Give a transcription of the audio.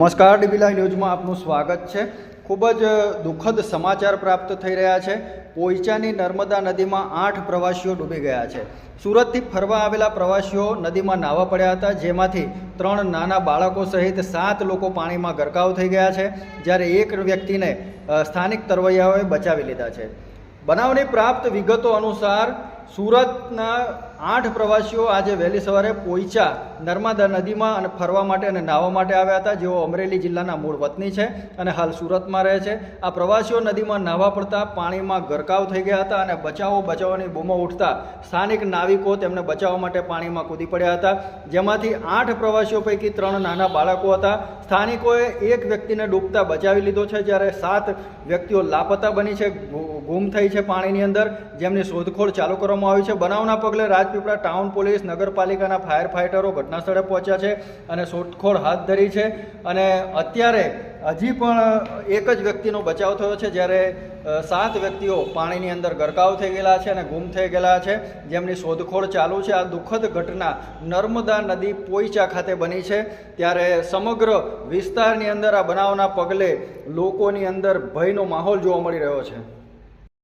નમસ્કાર ડીબીલા ન્યૂઝમાં આપનું સ્વાગત છે. ખૂબ જ દુઃખદ સમાચાર પ્રાપ્ત થઈ રહ્યા છે. પોઈચાની નર્મદા નદીમાં આઠ પ્રવાસીઓ ડૂબી ગયા છે. સુરતથી ફરવા આવેલા પ્રવાસીઓ નદીમાં નાહવા પડ્યા હતા, જેમાંથી ત્રણ નાના બાળકો સહિત સાત લોકો પાણીમાં ગરકાવ થઈ ગયા છે, જ્યારે એક વ્યક્તિને સ્થાનિક તરવૈયાઓએ બચાવી લીધા છે. બનાવની પ્રાપ્ત વિગતો અનુસાર સુરતના આઠ પ્રવાસીઓ આજે વહેલી સવારે પોઈચા, નર્મદા નદીમાં અને ફરવા માટે અને નાહવા માટે આવ્યા હતા. જેઓ અમરેલી જિલ્લાના મૂળ વતની છે અને હાલ સુરતમાં રહે છે. આ પ્રવાસીઓ નદીમાં નાહવા પડતા પાણીમાં ગરકાવ થઈ ગયા હતા અને બચાવો બચાવવાની બૂમો ઉઠતા સ્થાનિક નાવિકો તેમને બચાવવા માટે પાણીમાં કૂદી પડ્યા હતા. જેમાંથી આઠ પ્રવાસીઓ પૈકી ત્રણ નાના બાળકો હતા. સ્થાનિકોએ એક વ્યક્તિને ડૂબતા બચાવી લીધો છે. જ્યારે સાત વ્યક્તિઓ લાપતા બની છે ગુમ થઈ છે પાણીની અંદર. જેમની શોધખોળ ચાલુ કરવામાં આવી છે. બનાવના પગલે રાજપીપળા ટાઉન પોલીસ, નગરપાલિકાના ફાયર ફાઇટરો ઘટના સ્થળે પહોંચ્યા છે અને શોધખોળ હાથ ધરી છે. અને અત્યારે હજી પણ એક જ વ્યક્તિનો બચાવ થયો છે, જ્યારે સાત વ્યક્તિઓ પાણીની અંદર ગરકાવ થઈ ગયેલા છે અને ગુમ થઈ ગયેલા છે. જેમની શોધખોળ ચાલુ છે. આ દુઃખદ ઘટના નર્મદા નદી પોઈચા ખાતે બની છે. ત્યારે સમગ્ર વિસ્તારની અંદર આ બનાવના પગલે લોકોની અંદર ભયનો માહોલ જોવા મળી રહ્યો છે.